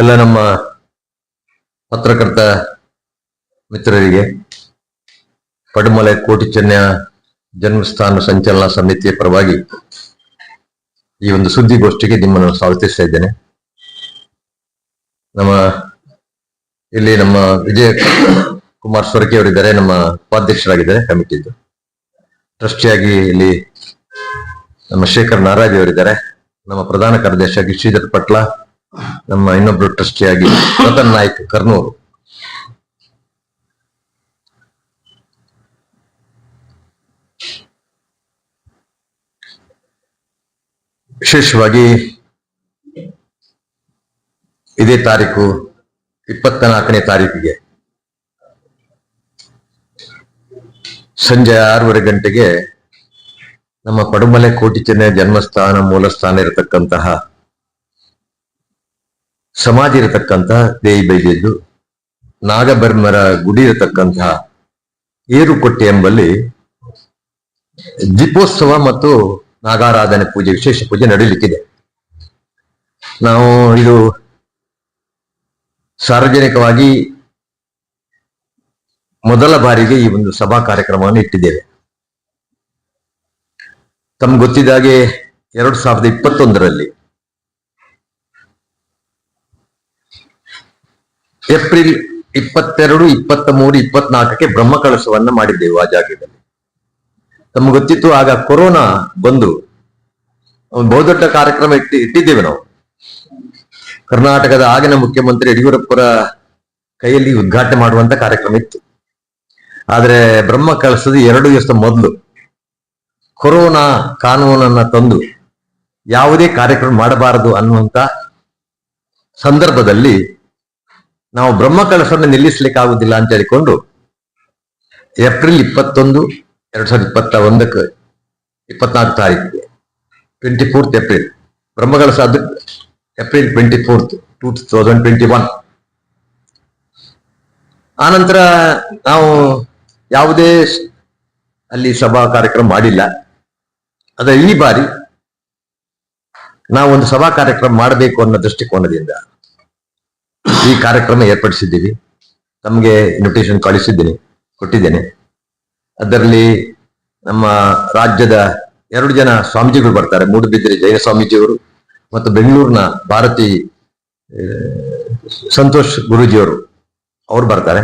ಎಲ್ಲ ನಮ್ಮ ಪತ್ರಕರ್ತ ಮಿತ್ರರಿಗೆ ಪಡುಮಲೆ ಕೋಟಿ ಚೆನ್ನ ಜನ್ಮಸ್ಥಾನ ಸಂಚಲನ ಸಮಿತಿಯ ಪರವಾಗಿ ಈ ಒಂದು ಸುದ್ದಿಗೋಷ್ಠಿಗೆ ನಿಮ್ಮನ್ನು ಸ್ವಾಗತಿಸ್ತಾ ಇದ್ದೇನೆ. ನಮ್ಮ ಇಲ್ಲಿ ನಮ್ಮ ವಿಜಯ ಕುಮಾರ್ ಸ್ವರಕಿ ಅವರಿದ್ದಾರೆ, ನಮ್ಮ ಉಪಾಧ್ಯಕ್ಷರಾಗಿದ್ದಾರೆ ಕಮಿಟಿದ್ದು ಟ್ರಸ್ಟಿಯಾಗಿ ಇಲ್ಲಿ ನಮ್ಮ ಶೇಖರ್ ನಾರಾಜ್ ಅವರಿದ್ದಾರೆ, ನಮ್ಮ ಪ್ರಧಾನ ಕಾರ್ಯದರ್ಶಿಯಾಗಿ ಶ್ರೀಧರ್ ಪಟ್ಲ ನಮ್ಮ ಇನ್ನೊಬ್ರು ಟ್ರಸ್ಟಿಯಾಗಿ ರತನ್ ನಾಯ್ಕ್, ಕರ್ನೂರು. ವಿಶೇಷವಾಗಿ ಇದೇ ತಾರೀಕು ಇಪ್ಪತ್ತ ನಾಲ್ಕನೇ ತಾರೀಕಿಗೆ ಸಂಜೆ ಆರೂವರೆ ಗಂಟೆಗೆ ನಮ್ಮ ಪಡುಮಲೆ ಕೋಟಿ ಚೆನ್ನ ಜನ್ಮಸ್ಥಾನ, ಮೂಲಸ್ಥಾನ ಇರತಕ್ಕಂತಹ ಸಮಾಧಿ ಇರತಕ್ಕಂತಹ ದೇವಿ ಬೈದಿದ್ದು ನಾಗಬರ್ಮರ ಗುಡಿ ಇರತಕ್ಕಂತಹ ಏರುಕೊಟ್ಟೆ ಎಂಬಲ್ಲಿ ದೀಪೋತ್ಸವ ಮತ್ತು ನಾಗಾರಾಧನೆ ಪೂಜೆ, ವಿಶೇಷ ಪೂಜೆ ನಡೀಲಿಕ್ಕಿದೆ. ನಾವು ಇದು ಸಾರ್ವಜನಿಕವಾಗಿ ಮೊದಲ ಬಾರಿಗೆ ಈ ಒಂದು ಸಭಾ ಕಾರ್ಯಕ್ರಮವನ್ನು ಇಟ್ಟಿದ್ದೇವೆ. ತಮ್ಗೆ ಗೊತ್ತಿದ್ದಾಗೆ ಎರಡು ಎರಡ್ ಸಾವಿರದ ಇಪ್ಪತ್ತೊಂದರಲ್ಲಿ ಏಪ್ರಿಲ್ ಇಪ್ಪತ್ತೆರಡು ಇಪ್ಪತ್ತ ಮೂರು ಇಪ್ಪತ್ನಾಲ್ಕಕ್ಕೆ ಬ್ರಹ್ಮ ಮಾಡಿದ್ದೆವು ಆ ಜಾಗದಲ್ಲಿ. ತಮ್ಗೆ ಗೊತ್ತಿತ್ತು, ಆಗ ಕೊರೋನಾ ಬಂದು ಬಹುದೊಡ್ಡ ಕಾರ್ಯಕ್ರಮ ಇಟ್ಟಿ, ಇಟ್ಟಿದ್ದೇವೆ ನಾವು. ಕರ್ನಾಟಕದ ಆಗಿನ ಮುಖ್ಯಮಂತ್ರಿ ಯಡಿಯೂರಪ್ಪರ ಕೈಯಲ್ಲಿ ಉದ್ಘಾಟನೆ ಮಾಡುವಂತ ಕಾರ್ಯಕ್ರಮ ಇತ್ತು. ಆದ್ರೆ ಬ್ರಹ್ಮ ಕಳಸದ ಎರಡು ದಿವಸ ಮೊದಲು ಕೊರೋನಾ ಕಾನೂನನ್ನ ತಂದು ಯಾವುದೇ ಕಾರ್ಯಕ್ರಮ ಮಾಡಬಾರದು ಅನ್ನುವಂತ ಸಂದರ್ಭದಲ್ಲಿ ನಾವು ಬ್ರಹ್ಮ ಕಳಸವನ್ನು ನಿಲ್ಲಿಸ್ಲಿಕ್ಕೆ ಆಗುದಿಲ್ಲ ಅಂತ ಹೇಳಿಕೊಂಡು ಏಪ್ರಿಲ್ ಇಪ್ಪತ್ತೊಂದು, ಎರಡ್ ಸಾವಿರದ ಇಪ್ಪತ್ತ ಒಂದಕ್ಕೆ, ಇಪ್ಪತ್ನಾಲ್ಕು ತಾರೀಕಿಗೆ ಟ್ವೆಂಟಿ ಫೋರ್ತ್ ಏಪ್ರಿಲ್ ಬ್ರಹ್ಮಕಲಸ ಅದು, April twenty fourth two thousand twenty one ಆನಂತರ ನಾವು ಯಾವುದೇ ಅಲ್ಲಿ ಸಭಾ ಕಾರ್ಯಕ್ರಮ ಮಾಡಿಲ್ಲ. ಅದ ಈ ಬಾರಿ ನಾವು ಒಂದು ಸಭಾ ಕಾರ್ಯಕ್ರಮ ಮಾಡಬೇಕು ಅನ್ನೋ ದೃಷ್ಟಿಕೋನದಿಂದ ಈ ಕಾರ್ಯಕ್ರಮ ಏರ್ಪಡಿಸಿದ್ದೀವಿ. ತಮಗೆ ಇನ್ವಿಟೇಷನ್ ಕಳಿಸಿದ್ದೀನಿ, ಕೊಟ್ಟಿದ್ದೇನೆ. ಅದರಲ್ಲಿ ನಮ್ಮ ರಾಜ್ಯದ ಎರಡು ಜನ ಸ್ವಾಮೀಜಿಗಳು ಬರ್ತಾರೆ. ಮೂಡುಬಿದಿರೆ ಜೈನ ಸ್ವಾಮೀಜಿಯವರು ಮತ್ತು ಬೆಂಗಳೂರಿನ ಭಾರತಿ ಸಂತೋಷ್ ಗುರೂಜಿಯವರು ಅವರು ಬರ್ತಾರೆ.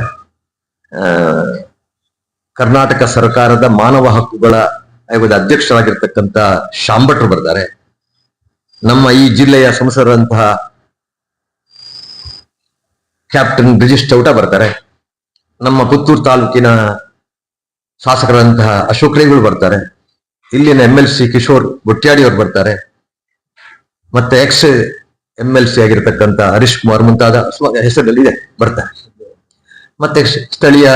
ಕರ್ನಾಟಕ ಸರ್ಕಾರದ ಮಾನವ ಹಕ್ಕುಗಳ ಆಯೋಗದ ಅಧ್ಯಕ್ಷರಾಗಿರ್ತಕ್ಕಂಥ ಶಾಂಭಟ್ರು ಬರ್ತಾರೆ. ನಮ್ಮ ಈ ಜಿಲ್ಲೆಯ ಸಂಸದರಂತಹ ಕ್ಯಾಪ್ಟನ್ ಬ್ರಿಜೇಶ್ ಚೌಟ ಬರ್ತಾರೆ. ನಮ್ಮ ಪುತ್ತೂರು ತಾಲೂಕಿನ ಶಾಸಕರಂತಹ ಅಶೋಕ್ ರೇಗಳು ಬರ್ತಾರೆ. ಇಲ್ಲಿನ M L C Kishore Botyadi ಅವರು ಬರ್ತಾರೆ. ಮತ್ತೆ ಎಕ್ಸ್ ಎಂ ಎಲ್ ಸಿ ಆಗಿರ್ತಕ್ಕಂಥ ಹರೀಶ್ ಕುಮಾರ್ ಮುಂತಾದ ಹೆಸರಲ್ಲಿ ಇದೆ ಬರ್ತಾರೆ. ಮತ್ತೆ ಸ್ಥಳೀಯ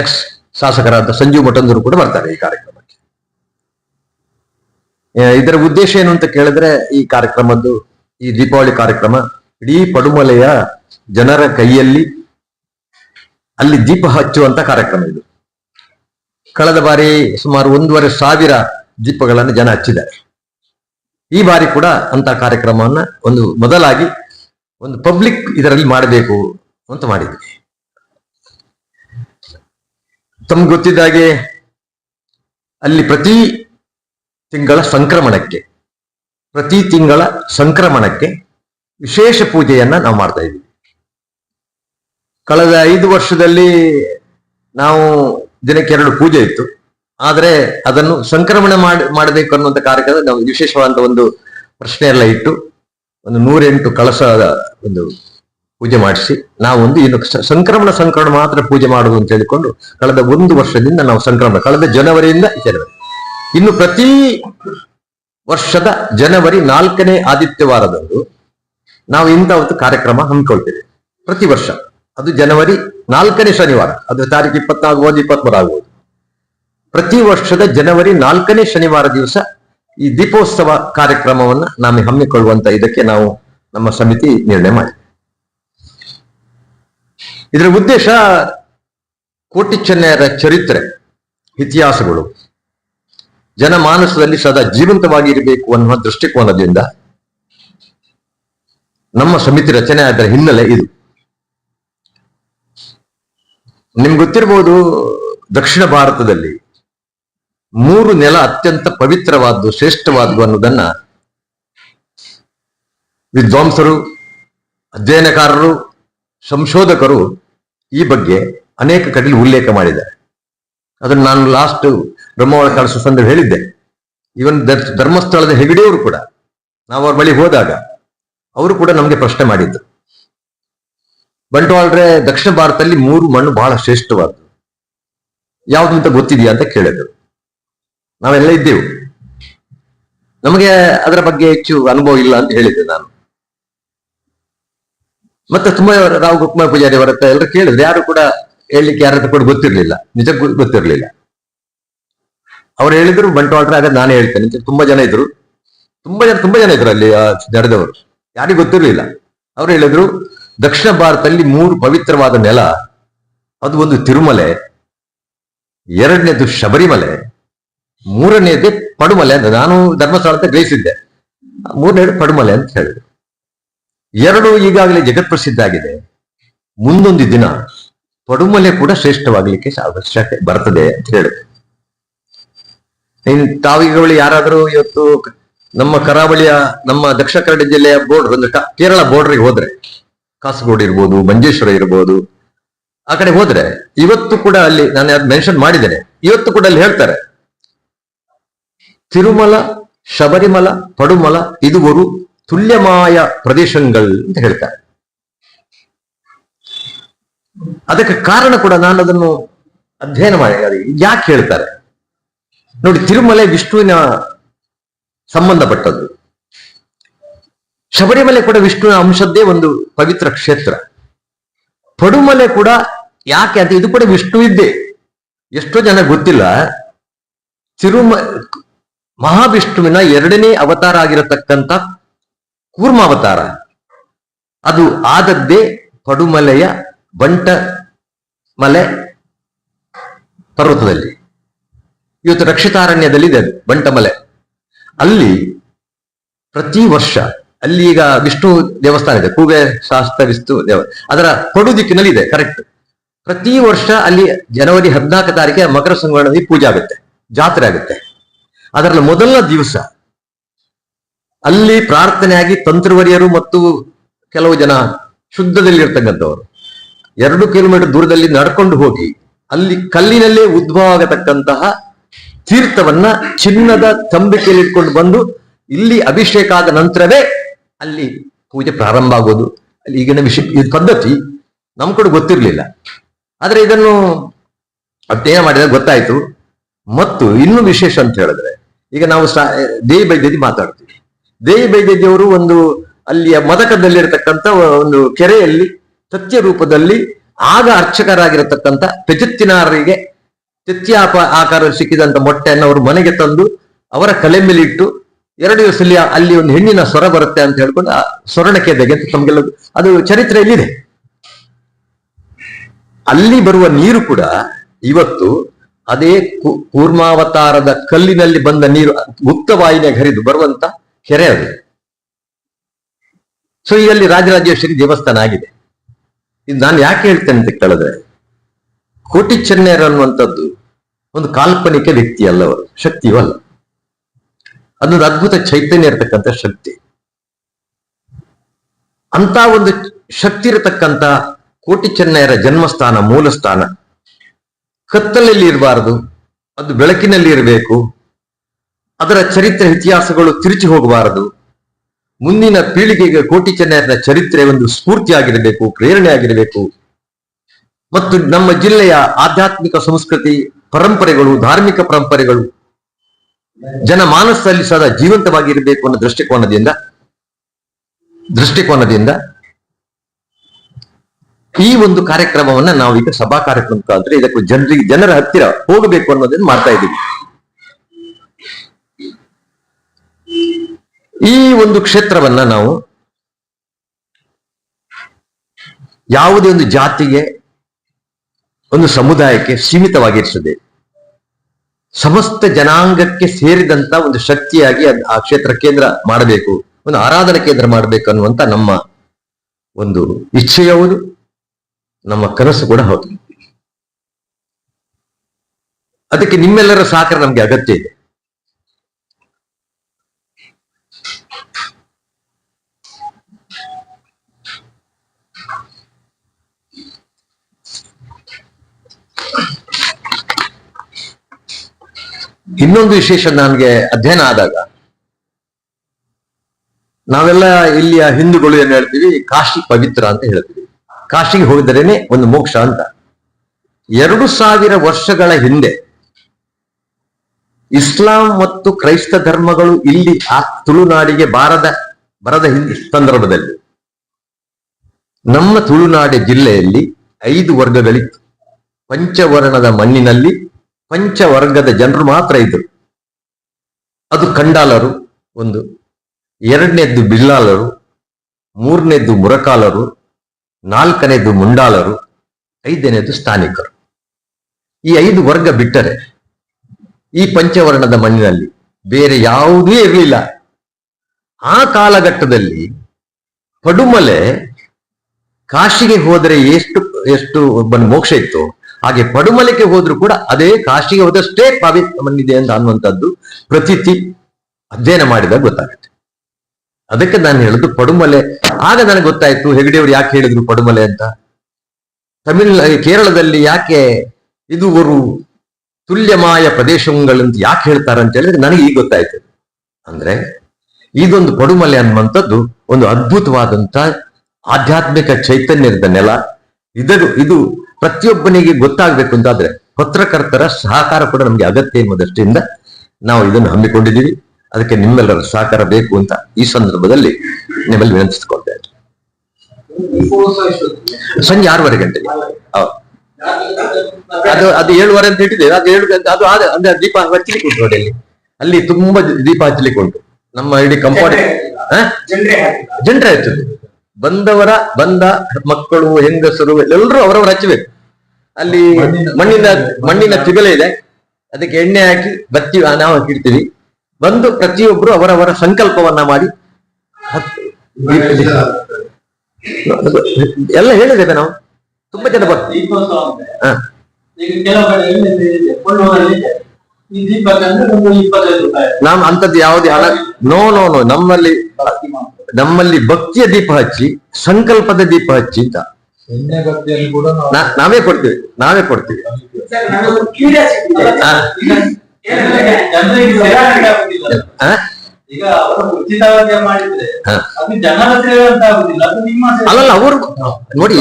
ಎಕ್ಸ್ ಶಾಸಕರಾದ ಸಂಜೀವ್ ಮಠಂದರು ಕೂಡ ಬರ್ತಾರೆ ಈ ಕಾರ್ಯಕ್ರಮಕ್ಕೆ. ಇದರ ಉದ್ದೇಶ ಏನು ಅಂತ ಕೇಳಿದ್ರೆ ಈ ಕಾರ್ಯಕ್ರಮದ್ದು, ಈ ದೀಪಾವಳಿ ಕಾರ್ಯಕ್ರಮ ಇಡೀ ಪಡುಮಲೆಯ ಜನರ ಕೈಯಲ್ಲಿ ಅಲ್ಲಿ ದೀಪ ಹಚ್ಚುವಂತ ಕಾರ್ಯಕ್ರಮ ಇದು. ಕಳೆದ ಬಾರಿ ಸುಮಾರು ಒಂದೂವರೆ ಸಾವಿರ ದೀಪಗಳನ್ನು ಜನ ಹಚ್ಚಿದ್ದಾರೆ. ಈ ಬಾರಿ ಕೂಡ ಅಂತ ಕಾರ್ಯಕ್ರಮವನ್ನ ಒಂದು ಮೊದಲಾಗಿ ಒಂದು ಪಬ್ಲಿಕ್ ಇದರಲ್ಲಿ ಮಾಡಬೇಕು ಅಂತ ಮಾಡಿದ್ವಿ. ತಮ್ಗೆ ಗೊತ್ತಿದ್ದಾಗೆ ಅಲ್ಲಿ ಪ್ರತಿ ತಿಂಗಳ ಸಂಕ್ರಮಣಕ್ಕೆ, ಪ್ರತಿ ತಿಂಗಳ ಸಂಕ್ರಮಣಕ್ಕೆ ವಿಶೇಷ ಪೂಜೆಯನ್ನ ನಾವು ಮಾಡ್ತಾ ಇದ್ದೀವಿ ಕಳೆದ ಐದು ವರ್ಷದಲ್ಲಿ ನಾವು ದಿನಕ್ಕೆ ಎರಡು ಪೂಜೆ ಇತ್ತು. ಆದರೆ ಅದನ್ನು ಸಂಕ್ರಮಣ ಮಾಡಿ, ಮಾಡಬೇಕು ಅನ್ನುವಂಥ ಕಾರ್ಯಕ್ರಮ ನಾವು ವಿಶೇಷವಾದಂಥ ಒಂದು ಪ್ರಶ್ನೆ ಎಲ್ಲ ಇಟ್ಟು, ಒಂದು ನೂರೆಂಟು ಕಳಸದ ಒಂದು ಪೂಜೆ ಮಾಡಿಸಿ, ನಾವು ಒಂದು ಇನ್ನು ಸಂಕ್ರಮಣ ಸಂಕ್ರಮಣ ಮಾತ್ರ ಪೂಜೆ ಮಾಡುವುದು ಅಂತ ಹೇಳಿಕೊಂಡು ಕಳೆದ ಒಂದು ವರ್ಷದಿಂದ ನಾವು ಸಂಕ್ರಮಣ, ಕಳೆದ ಜನವರಿಯಿಂದ ಜನವರಿ. ಇನ್ನು ಪ್ರತಿ ವರ್ಷದ ಜನವರಿ ನಾಲ್ಕನೇ ಆದಿತ್ಯವಾರದಂದು ನಾವು ಇಂಥ ಒಂದು ಕಾರ್ಯಕ್ರಮ ಹಮ್ಮಿಕೊಳ್ತೇವೆ. ಪ್ರತಿ ವರ್ಷ. ಅದು ಜನವರಿ ನಾಲ್ಕನೇ ಶನಿವಾರ. ಅದು ತಾರೀಕು ಇಪ್ಪತ್ನಾಲ್ಕು ಇಪ್ಪತ್ಮೂರು ಆಗ್ಬೋದು. ಪ್ರತಿ ವರ್ಷದ ಜನವರಿ ನಾಲ್ಕನೇ ಶನಿವಾರ ದಿವಸ ಈ ದೀಪೋತ್ಸವ ಕಾರ್ಯಕ್ರಮವನ್ನ ನಾವು ಹಮ್ಮಿಕೊಳ್ಳುವಂತ ಇದಕ್ಕೆ ನಾವು ನಮ್ಮ ಸಮಿತಿ ನಿರ್ಣಯ ಮಾಡಿ ಇದರ ಉದ್ದೇಶ ಕೋಟಿ ಚೆನ್ನಯರ ಚರಿತ್ರೆ, ಇತಿಹಾಸಗಳು, ಜನಮಾನಸದಲ್ಲಿ ಸದಾ ಜೀವಂತವಾಗಿ ಇರಬೇಕು ಅನ್ನುವ ದೃಷ್ಟಿಕೋನದಿಂದ ನಮ್ಮ ಸಮಿತಿ ರಚನೆ ಆದ ಹಿನ್ನೆಲೆ ಇದು. ನಿಮ್ಗೆ ಗೊತ್ತಿರ್ಬೋದು ದಕ್ಷಿಣ ಭಾರತದಲ್ಲಿ ಮೂರು ನೆಲ ಅತ್ಯಂತ ಪವಿತ್ರವಾದ್ದು, ಶ್ರೇಷ್ಠವಾದ್ದು ಅನ್ನೋದನ್ನ ವಿದ್ವಾಂಸರು, ಅಧ್ಯಯನಕಾರರು, ಸಂಶೋಧಕರು ಈ ಬಗ್ಗೆ ಅನೇಕ ಕಡೆಯಲ್ಲಿ ಉಲ್ಲೇಖ ಮಾಡಿದ್ದಾರೆ. ಅದನ್ನು ನಾನು ಲಾಸ್ಟ್ ಬ್ರಹ್ಮವಳ ಕಾಲ ಸಂದರ್ಭ ಹೇಳಿದ್ದೆ. ಇವನ್ ಧರ್- ಧರ್ಮಸ್ಥಳದ ಹೆಗಡೆಯವರು ಕೂಡ, ನಾವು ಅವ್ರ ಬಳಿ ಹೋದಾಗ, ಅವರು ಕೂಡ ನಮಗೆ ಪ್ರಶ್ನೆ ಮಾಡಿದ್ರು. ಬಂಟ್ವಾಳ್ರೆ ದಕ್ಷಿಣ ಭಾರತದಲ್ಲಿ ಮೂರು ಮಣ್ಣು ಬಹಳ ಶ್ರೇಷ್ಠವಾದ್ದು. ಯಾವ್ದು ಅಂತ ಗೊತ್ತಿದೆಯಾ ಅಂತ ಕೇಳಿದ್ರು. ನಾವೆಲ್ಲ ಇದ್ದೇವೆ. ನಮಗೆ ಅದರ ಬಗ್ಗೆ ಹೆಚ್ಚು ಅನುಭವ ಇಲ್ಲ ಅಂತ ಹೇಳಿದ್ದೆ ನಾನು. ಮತ್ತೆ ತುಂಬಾ ರಾವ್ ಕುಮಾರ್ ಪೂಜಾರಿ ಹತ್ರ ಎಲ್ಲರೂ ಕೇಳಿದ್ರು. ಯಾರು ಕೂಡ ಹೇಳಲಿಕ್ಕೆ ಯಾರ ಕೂಡ ಗೊತ್ತಿರ್ಲಿಲ್ಲ. ನಿಜ ಗೊತ್ತಿರ್ಲಿಲ್ಲ. ಅವ್ರು ಹೇಳಿದ್ರು ಬಂಟ್ವಾಳ್ರೆ ಆಗ ನಾನು ಹೇಳ್ತೇನೆ ತುಂಬಾ ಜನ ಇದ್ರು. ತುಂಬಾ ಜನ ತುಂಬಾ ಜನ ಇದ್ರು ಅಲ್ಲಿ ನಡೆದವರು. ಯಾರಿಗೂ ಗೊತ್ತಿರ್ಲಿಲ್ಲ. ಅವ್ರು ಹೇಳಿದ್ರು ದಕ್ಷಿಣ ಭಾರತದಲ್ಲಿ ಮೂರು ಪವಿತ್ರವಾದ ನೆಲ. ಅದು ಒಂದು ತಿರುಮಲೆ, ಎರಡನೇದು ಶಬರಿಮಲೆ, ಮೂರನೇದು ಪಡುಮಲೆ ಅಂತ ನಾನು ಧರ್ಮಸ್ಥಳ ಅಂತ ಗ್ರಹಿಸಿದ್ದೆ. ಮೂರನೇದು ಪಡುಮಲೆ ಅಂತ ಹೇಳಿದ್ರು. ಎರಡು ಈಗಾಗಲೇ ಜಗತ್ಪ್ರಸಿದ್ಧ ಆಗಿದೆ. ಮುಂದೊಂದು ದಿನ ಪಡುಮಲೆ ಕೂಡ ಶ್ರೇಷ್ಠವಾಗಲಿಕ್ಕೆ ಅವಶ್ಯಕತೆ ಬರ್ತದೆ ಅಂತ ಹೇಳಿದ್ರು. ಇನ್ ತಾವೀಗ ಯಾರಾದರೂ ಇವತ್ತು ನಮ್ಮ ಕರಾವಳಿಯ ನಮ್ಮ ದಕ್ಷಿಣ ಕನ್ನಡ ಜಿಲ್ಲೆಯ ಬೋರ್ಡರ್ ಅಂದ್ರೆ ಕೇರಳ ಬೋರ್ಡರ್ಗೆ ಹೋದ್ರೆ ಕಾಸರಗೋಡು ಇರ್ಬೋದು, ಮಂಜೇಶ್ವರ ಇರ್ಬೋದು. ಆ ಕಡೆ ಹೋದ್ರೆ ಇವತ್ತು ಕೂಡ ಅಲ್ಲಿ ನಾನು ಅದು ಮೆನ್ಷನ್ ಮಾಡಿದ್ದೇನೆ. ಇವತ್ತು ಕೂಡ ಅಲ್ಲಿ ಹೇಳ್ತಾರೆ. ತಿರುಮಲ, ಶಬರಿಮಲ, ಪಡುಮಲ ಇದುವರು ತುಲ್ಯಮಾಯ ಪ್ರದೇಶಗಳು ಅಂತ ಹೇಳ್ತಾರೆ. ಅದಕ್ಕೆ ಕಾರಣ ಕೂಡ ನಾನು ಅದನ್ನು ಅಧ್ಯಯನ ಮಾಡಿ ಯಾಕೆ ಹೇಳ್ತಾರೆ? ನೋಡಿ, ತಿರುಮಲೆ ವಿಷ್ಣುವಿನ ಸಂಬಂಧಪಟ್ಟದ್ದು. ಶಬರಿಮಲೆ ಕೂಡ ವಿಷ್ಣುವಿನ ಅಂಶದ್ದೇ ಒಂದು ಪವಿತ್ರ ಕ್ಷೇತ್ರ. ಪಡುಮಲೆ ಕೂಡ ಯಾಕೆ ಅಂತ ಇದು ಕೂಡ ವಿಷ್ಣು ಎಷ್ಟೋ ಜನ ಗೊತ್ತಿಲ್ಲ. ತಿರುಮ ಮಹಾವಿಷ್ಣುವಿನ ಎರಡನೇ ಅವತಾರ ಆಗಿರತಕ್ಕಂತ ಕೂರ್ಮ ಅವತಾರ ಅದು ಆದದ್ದೇ ಪಡುಮಲೆಯ ಬಂಟ ಮಲೆ ಪರ್ವತದಲ್ಲಿ. ಇವತ್ತು ರಕ್ಷಿತಾರಣ್ಯದಲ್ಲಿ ಇದೆ ಬಂಟಮಲೆ ಅಲ್ಲಿ ಪ್ರತಿ ವರ್ಷ ಅಲ್ಲಿ ಈಗ ವಿಷ್ಣು ದೇವಸ್ಥಾನ ಇದೆ, ಕೂಗೆ ಶಾಸ್ತ್ರ ವಿಷ್ಣು ದೇವ, ಅದರ ಕೊಡು ದಿಕ್ಕಿನಲ್ಲಿ ಇದೆ ಕರೆಕ್ಟ್ ಪ್ರತಿ ವರ್ಷ ಅಲ್ಲಿ ಜನವರಿ ಹದಿನಾಲ್ಕು ತಾರೀಕಿಗೆ ಮಕರ ಸಂಕ್ರಮಣದಲ್ಲಿ ಪೂಜೆ ಆಗುತ್ತೆ, ಜಾತ್ರೆ ಆಗುತ್ತೆ. ಅದರಲ್ಲಿ ಮೊದಲ ದಿವಸ ಅಲ್ಲಿ ಪ್ರಾರ್ಥನೆಯಾಗಿ ತಂತ್ರವರಿಯರು ಮತ್ತು ಕೆಲವು ಜನ ಶುದ್ಧದಲ್ಲಿ ಇರ್ತಕ್ಕಂಥವ್ರು ಎರಡು ಕಿಲೋಮೀಟರ್ ದೂರದಲ್ಲಿ ನಡ್ಕೊಂಡು ಹೋಗಿ ಅಲ್ಲಿ ಕಲ್ಲಿನಲ್ಲೇ ಉದ್ಭವ ಆಗತಕ್ಕಂತಹ ತೀರ್ಥವನ್ನ ಚಿನ್ನದ ತಂಬಿಕೆಯಲ್ಲಿ ಇಟ್ಕೊಂಡು ಬಂದು ಇಲ್ಲಿ ಅಭಿಷೇಕ ಆದ ನಂತರವೇ ಅಲ್ಲಿ ಪೂಜೆ ಪ್ರಾರಂಭ ಆಗೋದು. ಅಲ್ಲಿ ಈಗಿನ ವಿಷಯ ಇದು ಪದ್ಧತಿ ನಮ್ ಕೂಡ ಗೊತ್ತಿರ್ಲಿಲ್ಲ. ಆದ್ರೆ ಇದನ್ನು ಅಧ್ಯಯನ ಮಾಡಿದಾಗ ಗೊತ್ತಾಯ್ತು. ಮತ್ತು ಇನ್ನೂ ವಿಶೇಷ ಅಂತ ಹೇಳಿದ್ರೆ, ಈಗ ನಾವು ದೇವಿ ಬೈದ್ಯದಿ ಮಾತಾಡ್ತೀವಿ. ದೇವಿ ಬೈದ್ಯದಿಯವರು ಒಂದು ಅಲ್ಲಿಯ ಮದಕದಲ್ಲಿರತಕ್ಕಂಥ ಒಂದು ಕೆರೆಯಲ್ಲಿ ಸತ್ಯ ರೂಪದಲ್ಲಿ ಆಗ ಅರ್ಚಕರಾಗಿರತಕ್ಕಂಥ ತೆಜತ್ತಿನಾರರಿಗೆ ತತ್ಯಾಪ ಆಕಾರ ಸಿಕ್ಕಿದಂತ ಮೊಟ್ಟೆಯನ್ನು ಅವರು ಮನೆಗೆ ತಂದು ಅವರ ಕಲೆ ಇಟ್ಟು ಎರಡು ದಿವಸದಲ್ಲಿ ಅಲ್ಲಿ ಒಂದು ಹೆಣ್ಣಿನ ಸ್ವರ ಬರುತ್ತೆ ಅಂತ ಹೇಳ್ಕೊಂಡು ಆ ಸ್ವರ್ಣಕ್ಕೆ ಅಂತ ತಮಗೆಲ್ಲ ಅದು ಚರಿತ್ರೆಯಲ್ಲಿದೆ ಅಲ್ಲಿ ಬರುವ ನೀರು ಕೂಡ ಇವತ್ತು ಅದೇ ಕೂರ್ಮಾವತಾರದ ಕಲ್ಲಿನಲ್ಲಿ ಬಂದ ನೀರು ಗುಪ್ತ ಗುಪ್ತವಾಹಿನಿಯಾಗಿ ಹರಿದು ಬರುವಂತ ಕೆರೆ ಅದು. ಸೊ ಇಲ್ಲಿ ರಾಜರಾಜೇಶ್ವರಿ ದೇವಸ್ಥಾನ ಆಗಿದೆ. ಇದು ನಾನು ಯಾಕೆ ಹೇಳ್ತೇನೆ ಅಂತ ಕೇಳಿದ್ರೆ ಕೋಟಿ ಚೆನ್ನೈರ್ ಅನ್ನುವಂಥದ್ದು ಒಂದು ಕಾಲ್ಪನಿಕ ವ್ಯಕ್ತಿ ಅಲ್ಲವರು ಶಕ್ತಿಯೂ ಅಲ್ಲ. ಅದೊಂದು ಅದ್ಭುತ ಚೈತನ್ಯ ಇರತಕ್ಕಂಥ ಶಕ್ತಿ. ಅಂತ ಒಂದು ಶಕ್ತಿ ಇರತಕ್ಕಂಥ ಕೋಟಿ ಚೆನ್ನಯರ ಜನ್ಮಸ್ಥಾನ ಮೂಲ ಸ್ಥಾನ ಕತ್ತಲಲ್ಲಿ ಇರಬಾರದು, ಅದು ಬೆಳಕಿನಲ್ಲಿ ಇರಬೇಕು. ಅದರ ಚರಿತ್ರೆ, ಇತಿಹಾಸಗಳು ತಿರುಚಿ ಹೋಗಬಾರದು. ಮುಂದಿನ ಪೀಳಿಗೆಗೆ ಕೋಟಿ ಚೆನ್ನಯ್ಯರ ಚರಿತ್ರೆ ಒಂದು ಸ್ಫೂರ್ತಿಯಾಗಿರಬೇಕು ಪ್ರೇರಣೆ ಆಗಿರಬೇಕು ಮತ್ತು ನಮ್ಮ ಜಿಲ್ಲೆಯ ಆಧ್ಯಾತ್ಮಿಕ ಸಂಸ್ಕೃತಿ ಪರಂಪರೆಗಳು, ಧಾರ್ಮಿಕ ಪರಂಪರೆಗಳು ಜನಮಾನಸದಲ್ಲಿ ಸದಾ ಜೀವಂತವಾಗಿರಬೇಕು ಅನ್ನೋ ದೃಷ್ಟಿಕೋನದಿಂದ ದೃಷ್ಟಿಕೋನದಿಂದ ಈ ಒಂದು ಕಾರ್ಯಕ್ರಮವನ್ನ ನಾವು ಈಗ ಸಭಾ ಕಾರ್ಯಕ್ರಮ ಅಂದ್ರೆ ಇದಕ್ಕೂ ಜನರಿಗೆ, ಜನರ ಹತ್ತಿರ ಹೋಗಬೇಕು ಅನ್ನೋದನ್ನ ಮಾಡ್ತಾ ಇದ್ದೀವಿ. ಈ ಒಂದು ಕ್ಷೇತ್ರವನ್ನ ನಾವು ಯಾವುದೇ ಒಂದು ಜಾತಿಗೆ, ಒಂದು ಸಮುದಾಯಕ್ಕೆ ಸೀಮಿತವಾಗಿರಿಸದೆ ಸಮಸ್ತ ಜನಾಂಗಕ್ಕೆ ಸೇರಿದಂತ ಒಂದು ಶಕ್ತಿಯಾಗಿ ಆ ಕ್ಷೇತ್ರ ಕೇಂದ್ರ ಮಾಡಬೇಕು. ಒಂದು ಆರಾಧನಾ ಕೇಂದ್ರ ಮಾಡಬೇಕು ಅನ್ನುವಂತ ನಮ್ಮ ಒಂದು ಇಚ್ಛೆ ಹೌದು. ನಮ್ಮ ಕನಸು ಕೂಡ ಹೌದು. ಅದಕ್ಕೆ ನಿಮ್ಮೆಲ್ಲರ ಸಹಕಾರ ನಮ್ಗೆ ಅಗತ್ಯ ಇದೆ. ಇನ್ನೊಂದು ವಿಶೇಷ ನನಗೆ ಅಧ್ಯಯನ ಆದಾಗ, ನಾವೆಲ್ಲ ಇಲ್ಲಿಯ ಹಿಂದೂಗಳು ಏನ್ ಹೇಳ್ತೀವಿ? ಕಾಶಿ ಪವಿತ್ರ ಅಂತ ಹೇಳ್ತೀವಿ. ಕಾಶಿಗೆ ಹೋಗಿದ್ರೇನೆ ಒಂದು ಮೋಕ್ಷ ಅಂತ. ಎರಡು ಸಾವಿರ ವರ್ಷಗಳ ಹಿಂದೆ ಇಸ್ಲಾಂ ಮತ್ತು ಕ್ರೈಸ್ತ ಧರ್ಮಗಳು ಇಲ್ಲಿ ಆ ತುಳುನಾಡಿಗೆ ಬಾರದ, ಬರದ ಹಿಂದೆ ಸಂದರ್ಭದಲ್ಲಿ. ನಮ್ಮ ತುಳುನಾಡಿ ಜಿಲ್ಲೆಯಲ್ಲಿ ಐದು ವರ್ಗಗಳಿತ್ತು. ಪಂಚವರ್ಣದ ಮಣ್ಣಿನಲ್ಲಿ ಪಂಚವರ್ಗದ ಜನರು ಮಾತ್ರ ಇದ್ರು. ಅದು ಕಂಡಾಲರು ಒಂದು. ಎರಡನೇದ್ದು ಬಿಲ್ಲಾಲರು, ಮೂರನೇದ್ದು ಮುರಕಾಲರು, ನಾಲ್ಕನೇದ್ದು ಮುಂಡಾಲರು, ಐದನೇದ್ದು ಸ್ಥಾನಿಕರು. ಈ ಐದು ವರ್ಗ ಬಿಟ್ಟರೆ ಈ ಪಂಚವರ್ಣದ ಮಣ್ಣಿನಲ್ಲಿ ಬೇರೆ ಯಾವುದೂ ಇರಲಿಲ್ಲ. ಆ ಕಾಲಘಟ್ಟದಲ್ಲಿ ಪಡುಮಲೆ ಕಾಶಿಗೆ ಹೋದರೆ ಎಷ್ಟು ಎಷ್ಟು ಮೋಕ್ಷ ಇತ್ತು? ಹಾಗೆ ಪಡುಮಲೆಗೆ ಹೋದ್ರು ಕೂಡ ಅದೇ ಕಾಶಿಗೆ ಹೋದಷ್ಟೇ ಬಂದಿದೆ ಅಂತ ಅನ್ನುವಂಥದ್ದು ಪ್ರತೀತಿ ಅಧ್ಯಯನ ಮಾಡಿದಾಗ ಗೊತ್ತಾಗುತ್ತೆ. ಅದಕ್ಕೆ ನಾನು ಹೇಳುದು ಪಡುಮಲೆ, ಆಗ ನನಗೆ ಗೊತ್ತಾಯ್ತು ಹೆಗಡೆಯವರು ಯಾಕೆ ಹೇಳಿದ್ರು ಪಡುಮಲೆ ಅಂತ. ತಮಿಳ್ ಕೇರಳದಲ್ಲಿ ಯಾಕೆ ಇದು ಒಂದು ತುಲ್ಯಮಾಯ ಪ್ರದೇಶಗಳಂತ ಯಾಕೆ ಹೇಳ್ತಾರೆ ಅಂತ ಹೇಳಿದ್ರೆ ನನಗೆ ಈಗ ಗೊತ್ತಾಯ್ತು. ಅಂದ್ರೆ ಇದೊಂದು ಪಡುಮಲೆ ಅನ್ನುವಂಥದ್ದು ಒಂದು ಅದ್ಭುತವಾದಂತ ಆಧ್ಯಾತ್ಮಿಕ ಚೈತನ್ಯದ ನೆಲ. ಇದರು ಇದು ಪ್ರತಿಯೊಬ್ಬನಿಗೆ ಗೊತ್ತಾಗ್ಬೇಕು ಅಂತಾದ್ರೆ ಪತ್ರಕರ್ತರ ಸಹಕಾರ ಕೂಡ ನಮ್ಗೆ ಅಗತ್ಯ ದೃಷ್ಟಿಯಿಂದ ನಾವು ಇದನ್ನು ಹಮ್ಮಿಕೊಂಡಿದ್ದೀವಿ. ಅದಕ್ಕೆ ನಿಮ್ಮೆಲ್ಲರ ಸಹಕಾರ ಬೇಕು ಅಂತ ಈ ಸಂದರ್ಭದಲ್ಲಿ ನಿಮ್ಮಲ್ಲಿ ವಿನಂತಿಸಿಕೊಳ್ತೇನೆ ಸಂಜೆ ಆರೂವರೆ ಗಂಟೆಗೆ ಅದು ಅದು ಏಳುವರೆ ಅಂತ ಇಟ್ಟಿದ್ದೇವೆ ಅದು ಏಳು ಗಂಟೆ ಅದು ಅಂದ್ರೆ ದೀಪ ಹಚ್ಚಲಿಕ್ಕೆ ಉಂಟು ನೋಡಿ ಅಲ್ಲಿ ಅಲ್ಲಿ ತುಂಬಾ ದೀಪ ಹಚ್ಚಲಿಕ್ಕೆ ಉಂಟು. ನಮ್ಮ ಇಡೀ ಕಂಪೌಂಡ್ ಜನರೇ ಹಚ್ಚುದು ಬಂದವರ ಬಂದ ಮಕ್ಕಳು ಹೆಂಗಸರು ಎಲ್ಲರೂ ಅವರವರು ಹಚ್ಚಬೇಕು. ಅಲ್ಲಿ ಮಣ್ಣಿನ ಮಣ್ಣಿನ ತಿಗಲೆ ಇದೆ. ಅದಕ್ಕೆ ಎಣ್ಣೆ ಹಾಕಿ ಬತ್ತಿ ನಾವು ಹಾಕಿರ್ತೀವಿ ಬಂದು ಪ್ರತಿಯೊಬ್ರು ಅವರವರ ಸಂಕಲ್ಪವನ್ನ ಮಾಡಿ ಎಲ್ಲ ಹೇಳಿದ್ದೇವೆ ನಾವು? ತುಂಬಾ ಜನ ಬರ್ತೀವಿ ನಾವು ಅಂತದ್ದು ಯಾವುದೇ ಹಣ ನೋ ನೋ ನೋ ನಮ್ಮಲ್ಲಿ. ನಮ್ಮಲ್ಲಿ ಭಕ್ತಿಯ ದೀಪ ಹಚ್ಚಿ ಸಂಕಲ್ಪದ ದೀಪ ಹಚ್ಚಿ ಅಂತ. ನಾವು ಕೊಡ್ತೀವಿ ನಾವೇ ಕೊಡ್ತೀವಿ. ಅಲ್ಲಲ್ಲ ಅವರು ನೋಡಿ